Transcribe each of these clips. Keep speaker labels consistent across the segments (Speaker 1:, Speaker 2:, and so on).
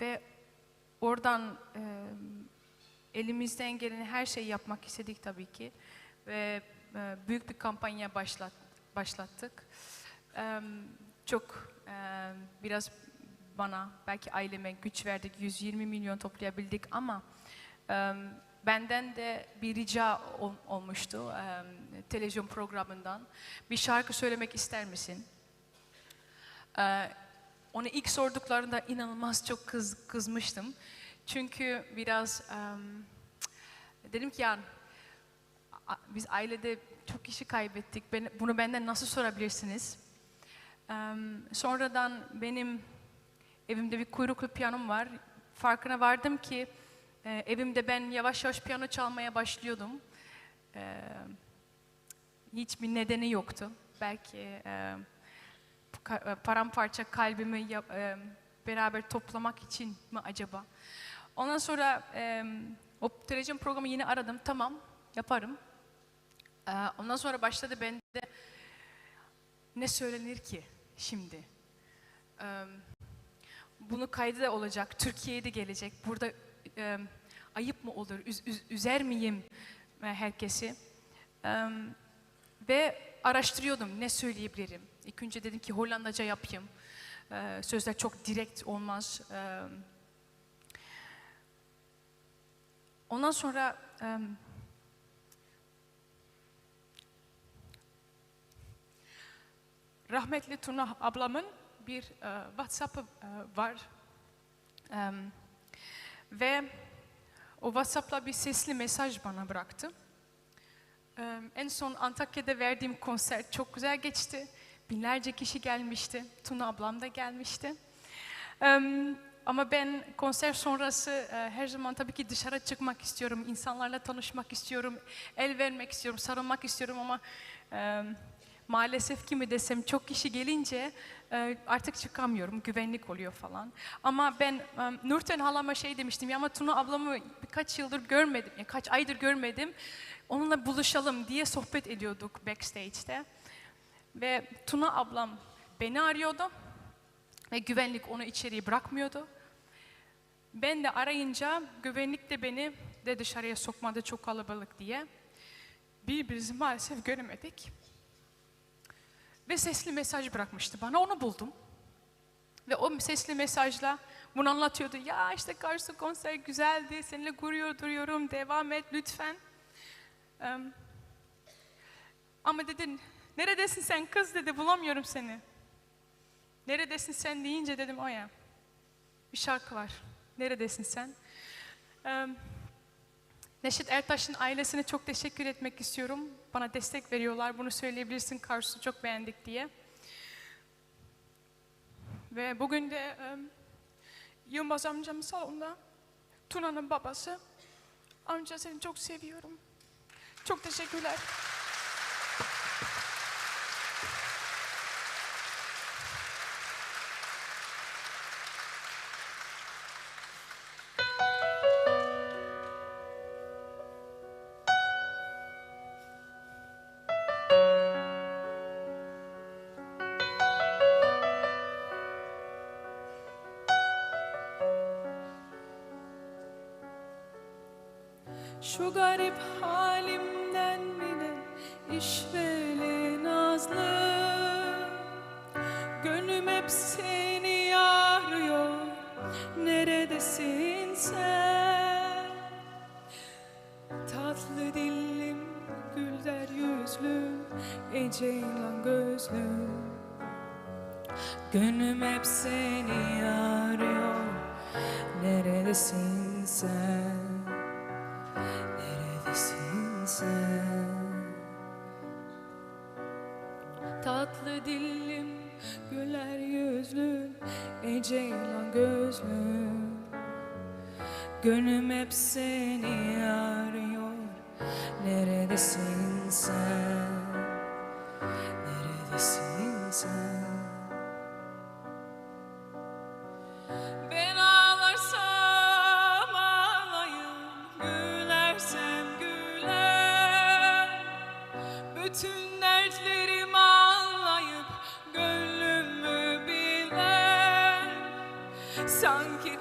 Speaker 1: ve oradan e, elimizden gelen her şeyi yapmak istedik tabii ki ve e, büyük bir kampanya başlat, başlattık. E, çok e, biraz bana belki aileme güç verdik 120 milyon toplayabildik ama e, benden de bir rica ol- olmuştu e, televizyon programından bir şarkı söylemek ister misin? Ee, onu ilk sorduklarında inanılmaz çok kız, kızmıştım. Çünkü biraz em, dedim ki ya a- biz ailede çok kişi kaybettik. Ben, bunu benden nasıl sorabilirsiniz? Em, sonradan benim evimde bir kuyruklu piyanom var. Farkına vardım ki e, evimde ben yavaş yavaş piyano çalmaya başlıyordum. E, hiçbir nedeni yoktu. Belki e, paramparça kalbimi e, beraber toplamak için mi acaba? Ondan sonra e, o televizyon programı yine aradım. Tamam, yaparım. E, ondan sonra başladı bende ne söylenir ki şimdi? E, bunu kaydı da olacak, Türkiye'ye de gelecek. Burada e, ayıp mı olur, üz- üz- üzer miyim e, herkesi? E, ve araştırıyordum ne söyleyebilirim. İlk önce dedim ki Hollandaca yapayım. Ee, sözler çok direkt olmaz. Ee, ondan sonra em, rahmetli Tuna ablamın bir e, WhatsApp'ı e, var. Em, ve o WhatsApp'la bir sesli mesaj bana bıraktı. Ee, En son Antakya'da verdiğim konser çok güzel geçti. Binlerce kişi gelmişti. Tuna ablam da gelmişti. Ama ben konser sonrası e, her zaman tabii ki dışarı çıkmak istiyorum. insanlarla tanışmak istiyorum. El vermek istiyorum, sarılmak istiyorum ama maalesef ki mi desem çok kişi gelince e, artık çıkamıyorum. Güvenlik oluyor falan. Ama ben Nurten halama şey demiştim ya ama Tuna ablamı birkaç yıldır görmedim. ya kaç aydır görmedim. Onunla buluşalım diye sohbet ediyorduk backstage'te. Ve Tuna ablam beni arıyordu ve güvenlik onu içeriye bırakmıyordu. Ben de arayınca güvenlik de beni de dışarıya sokmadı çok kalabalık diye. Birbirimizi maalesef göremedik. Ve sesli mesaj bırakmıştı bana onu buldum. Ve o sesli mesajla bunu anlatıyordu. Ya işte karşı konser güzeldi, seninle gurur duyuyorum, devam et lütfen. Ama dedin, neredesin sen kız dedi, bulamıyorum seni. Neredesin sen deyince dedim, o ya. Bir şarkı var. Neredesin sen? Em, Neşet Ertaş'ın ailesine çok teşekkür etmek istiyorum. Bana destek veriyorlar. Bunu söyleyebilirsin Karsu çok beğendik diye. Ve bugün de em, Yılmaz amcam salonda. Tuna'nın babası. Amca seni çok seviyorum. Çok teşekkürler.
Speaker 2: Şu garip halimden bile işveli nazlı. Gönlüm hep seni arıyor. Neredesin sen? Tatlı dillim gülder yüzlüm Eceylan gözlüm Gönlüm hep seni arıyor. Neredesin sen Tatlı dillim, güler yüzlüm, eceylan gözlüm Gönlüm hep seni arıyor Neredesin sen?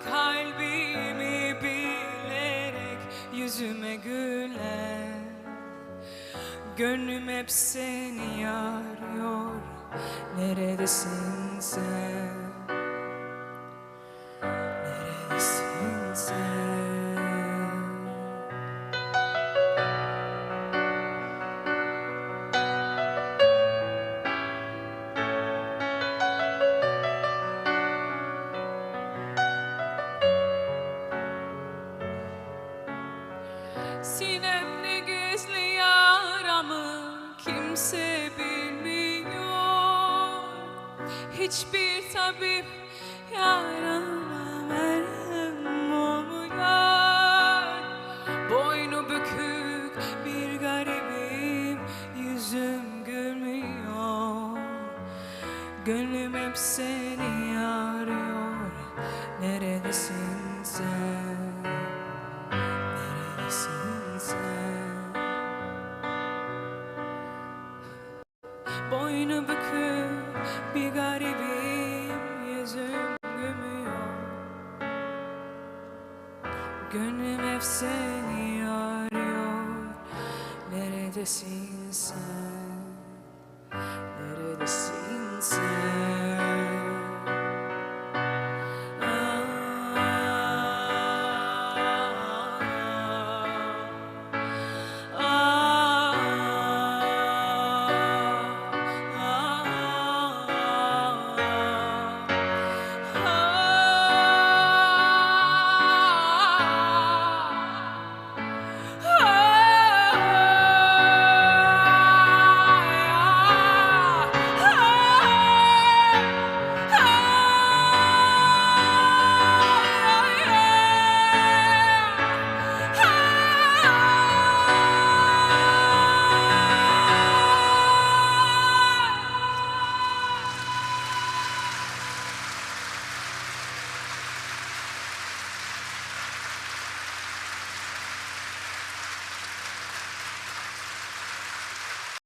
Speaker 2: Kalbimi bilerek yüzüme gülen Gönlüm hep seni arıyor Neredesin sen? Sinemde gizli yaramı kimse bilmiyor. Hiçbir tabip yarama merhem olmuyor Boynu bükük bir garibim yüzüm gülmüyor. Gönlüm hep seni arıyor Boynu bükük bir garibim yüzüm gülmüyor Gönlüm hep seni arıyor Neredesin sen?